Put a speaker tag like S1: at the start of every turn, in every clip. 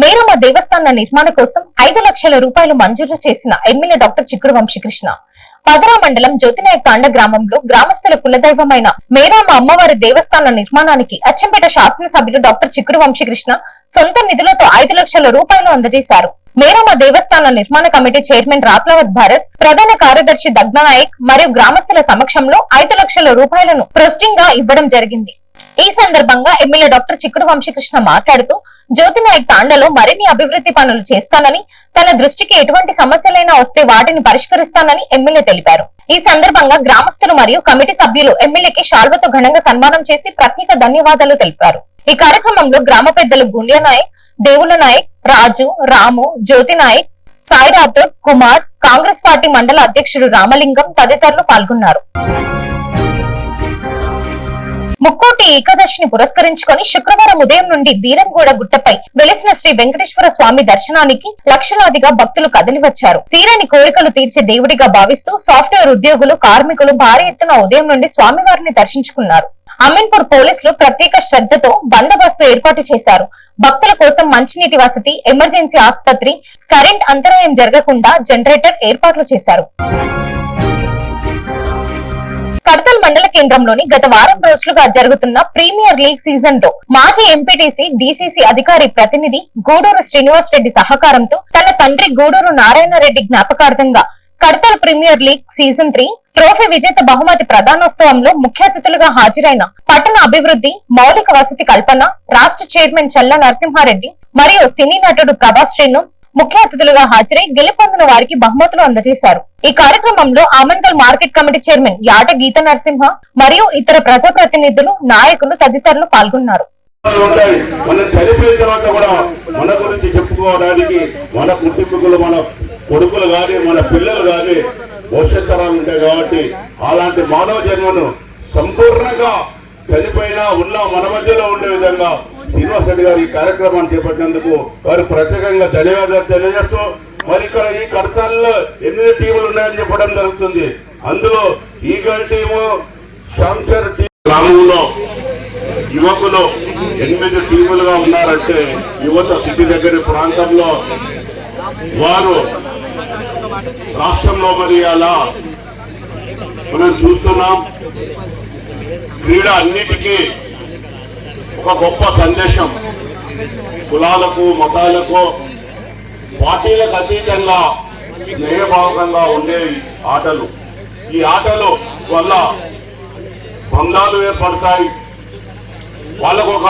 S1: మేరమ్మ దేవస్థాన నిర్మాణ కోసం ఐదు లక్షల రూపాయలు మంజూరు చేసిన ఎమ్మెల్యే డాక్టర్ చిక్కుడు వంశీకృష్ణ. పదరా మండలం జ్యోతినాయక్ తాండ గ్రామంలో గ్రామస్తుల కులదైవమైన మేరామ అమ్మవారి దేవస్థాన నిర్మాణానికి అచ్చంపేట శాసనసభ్యులు డాక్టర్ చిక్కుడు వంశీకృష్ణ సొంత నిధులతో ఐదు లక్షల రూపాయలు అందజేశారు. మేరమ్మ దేవస్థాన నిర్మాణ కమిటీ చైర్మన్ రాత్లవత్ భారత్ ప్రధాన కార్యదర్శి దగ్నాయక్ మరియు గ్రామస్తుల సమక్షంలో ఐదు లక్షల రూపాయలను ప్రొస్టింగ్గా ఇవ్వడం జరిగింది. ఈ సందర్భంగా ఎమ్మెల్యే డాక్టర్ చిక్కుడు వంశీకృష్ణ మాట్లాడుతూ జ్యోతినాయక్ తాండలో మరిన్ని అభివృద్ధి పనులు చేస్తానని తన దృష్టికి ఎటువంటి సమస్యలైనా వస్తే వాటిని పరిష్కరిస్తానని ఎమ్మెల్యే తెలిపారు. ఈ సందర్భంగా గ్రామస్తులు మరియు కమిటీ సభ్యులు ఎమ్మెల్యేకి శాల్వతో ఘనంగా సన్మానం చేసి ప్రత్యేక ధన్యవాదాలు తెలిపారు. ఈ కార్యక్రమంలో గ్రామ పెద్దలు గుండ్య నాయక్ దేవుల నాయక్ రాజు రాము జ్యోతి నాయక్ సాయి రాథోడ్ కుమార్ కాంగ్రెస్ పార్టీ మండల అధ్యక్షుడు రామలింగం తదితరులు పాల్గొన్నారు. ముక్కోటి ఏకాదశిని పురస్కరించుకొని శుక్రవారం ఉదయం నుండి బీరంగూడ గుట్టపై వెలిసిన శ్రీ వెంకటేశ్వర స్వామి దర్శనానికి లక్షలాదిగా భక్తులు కదిలి వచ్చారు తీరని కోరికలు తీర్చే దేవుడిగా భావిస్తూ సాఫ్ట్వేర్ ఉద్యోగులు కార్మికులు భారీ ఎత్తున ఉదయం నుండి స్వామివారిని దర్శించుకున్నారు. అమీన్పూర్ పోలీసులు ప్రత్యేక శ్రద్ధతో బందోబస్తు ఏర్పాటు చేశారు. భక్తుల కోసం మంచినీటి వసతి ఎమర్జెన్సీ ఆసుపత్రి కరెంట్ అంతరాయం జరగకుండా జనరేటర్ ఏర్పాట్లు చేశారు. కడతల్ మండల కేంద్రంలోని గత వారం రోజులుగా జరుగుతున్న ప్రీమియర్ లీగ్ సీజన్లో మాజీ ఎంపీటీసీ డీసీసీ అధికారి ప్రతినిధి గూడూరు శ్రీనివాస్ రెడ్డి సహకారంతో తన తండ్రి Guduru Narayana Reddy జ్ఞాపకార్థంగా Kadtal premier league season three trophy విజేత బహుమతి ప్రధానోత్సవంలో ముఖ్య అతిథులుగా హాజరైన పట్టణ అభివృద్ధి మౌలిక వసతి కల్పన రాష్ట్ర చైర్మన్ చల్ల నరసింహారెడ్డి మరియు సినీ నటుడు ప్రభాస్ శ్రీను ముఖ్య అతిథులుగా హాజరై గెలుపొందిన వారికి బహుమతులు అందజేశారు. ఈ కార్యక్రమంలో Amangal market committee chairman Yata Geetha Narasimha మరియు ఇతర ప్రజాప్రతినిధులు నాయకులు తదితరులు పాల్గొన్నారు.
S2: ఉంటాయి మనం చనిపోయిన తర్వాత కూడా మన గురించి చెప్పుకోవడానికి మన కుటుంబకులు మన కొడుకులు కానీ మన పిల్లలు కానీ భవిష్యత్ తరాలు ఉంటాయి కాబట్టి అలాంటి మానవ జన్మను సంపూర్ణంగా చనిపోయినా ఉన్న మన మధ్యలో ఉండే విధంగా శ్రీనివాస్ రెడ్డి గారు ఈ కార్యక్రమాన్ని చేపట్టినందుకు వారు ప్రత్యేకంగా ధన్యవాదాలు తెలియజేస్తూ మరి ఇక్కడ ఈ కడతాల్లో ఎనిమిది టీములు ఉన్నాయని చెప్పడం జరుగుతుంది. అందులో ఈగల్ టీము శాంసర్ గ్రామంలో యువకులు ఎనిమిది టీములుగా ఉన్నారంటే యువత సిటీ దగ్గర ప్రాంతంలో వారు రాష్ట్రంలో మరి అలా మనం చూస్తున్నాం. క్రీడ అన్నిటికీ ఒక గొప్ప సందేశం. కులాలకు మతాలకు పార్టీలకు అతీతంగా స్నేహభావకంగా ఉండే ఆటలు. ఈ ఆటలు వల్ల బంధాలు ఏర్పడతాయి. వాళ్ళకు ఒక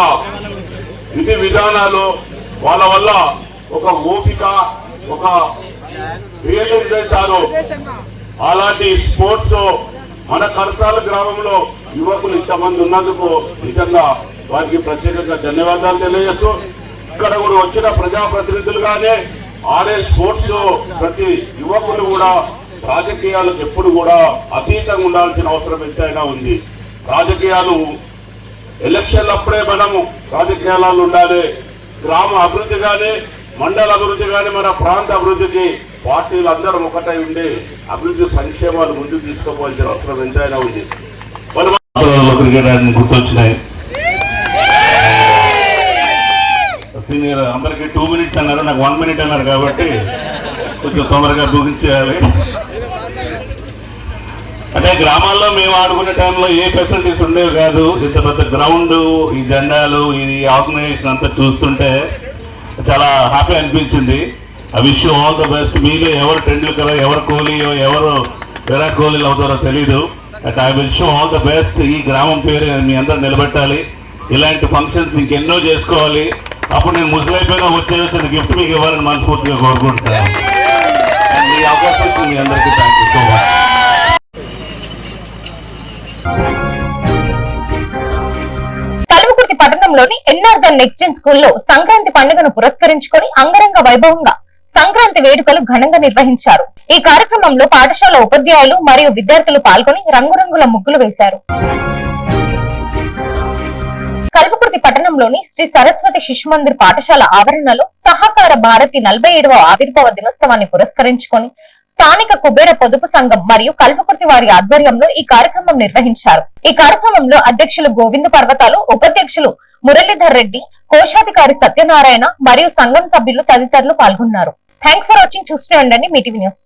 S2: విధి విధానాలు వాళ్ళ వల్ల ఒక ఓపిక ఒక రియలిజం చేస్తారు అలాంటి స్పోర్ట్స్ మన కరతాల గ్రామంలో యువకులు ఇంతమంది ఉన్నందుకు నిజంగా వారికి ప్రత్యేకంగా ధన్యవాదాలు తెలియజేస్తూ ఇక్కడ కూడా వచ్చిన ప్రజాప్రతినిధులుగానే ఆడే స్పోర్ట్స్ ప్రతి యువకులు కూడా రాజకీయాలకు ఎప్పుడు కూడా అతీతంగా ఉండాల్సిన అవసరం ఎంతైనా ఉంది. రాజకీయాలు ఎలక్షన్లు అప్పుడే మనము రాజకీయాలలో ఉండాలి. గ్రామ అభివృద్ధి కానీ మండల అభివృద్ధి కానీ మన ప్రాంత అభివృద్ధికి పార్టీలు అందరం ఒకటై ఉండి అభివృద్ధి సంక్షేమాలు ముందుకు తీసుకోవాల్సిన అవసరం ఎంతైనా ఉంది. క్రికెట్ గుర్తొచ్చినాయి. మీరు అందరికి టూ మినిట్స్ అన్నారు నాకు వన్ మినిట్ అన్నారు కాబట్టి కొంచెం తొందరగా ముగించేయాలి. అంటే గ్రామాల్లో మేము ఆడుకునే టైంలో ఏ ఫెసిలిటీస్ ఉండేవి కాదు. ఇంత పెద్ద గ్రౌండ్ ఈ జెండాలు ఇది ఆర్గనైజేషన్ అంతా చూస్తుంటే చాలా హ్యాపీ అనిపించింది. I wish all the best మీలో ఎవరు టెండూల్కర్ ఎవరు కోహ్లీయో ఎవరు విరాట్ కోహ్లీలు అవుతారో తెలీదు. But I will show all the best ఈ గ్రామం పేరు మీ అందరూ నిలబెట్టాలి. ఇలాంటి ఫంక్షన్స్ ఇంకెన్నో చేసుకోవాలి. అప్పుడు నేను ముసలైపోయినా వచ్చేసి వచ్చిన గిఫ్ట్ మీకు ఇవ్వాలని మనస్ఫూర్తిగా కోరుకుంటున్నాను ఈ అవకాశం ఇచ్చిన మీ అందరికీ thank you so much
S1: Kalwakurthy పట్టణంలోని ఎన్ఆర్ ద స్కూల్లో సంక్రాంతి పండుగను పురస్కరించుకుని అంగరంగ వైభవంగా సంక్రాంతి వేడుకలు ఘనంగా నిర్వహించారు. ఈ కార్యక్రమంలో పాఠశాల ఉపాధ్యాయులు మరియు విద్యార్థులు పాల్గొని రంగురంగుల ముగ్గులు వేశారు. కల్వకుర్తి పట్టణంలోని శ్రీ సరస్వతి శిశు మందిర్ పాఠశాల ఆవరణలో సహకార భారతి నలభై ఏడవ ఆవిర్భావ దినోత్సవాన్ని పురస్కరించుకొని స్థానిక కుబేర పొదుపు సంఘం మరియు కల్వకుర్తి వారి ఆధ్వర్యంలో ఈ కార్యక్రమం నిర్వహించారు. ఈ కార్యక్రమంలో అధ్యక్షులు గోవింద పర్వతాలు ఉపాధ్యక్షులు మురళీధర్ రెడ్డి కోశాధికారి సత్యనారాయణ మరియు సంఘం సభ్యులు తదితరులు పాల్గొన్నారు. థ్యాంక్స్ ఫర్ వాచింగ్ చూస్తూ ఉండండి మీ టీవీ న్యూస్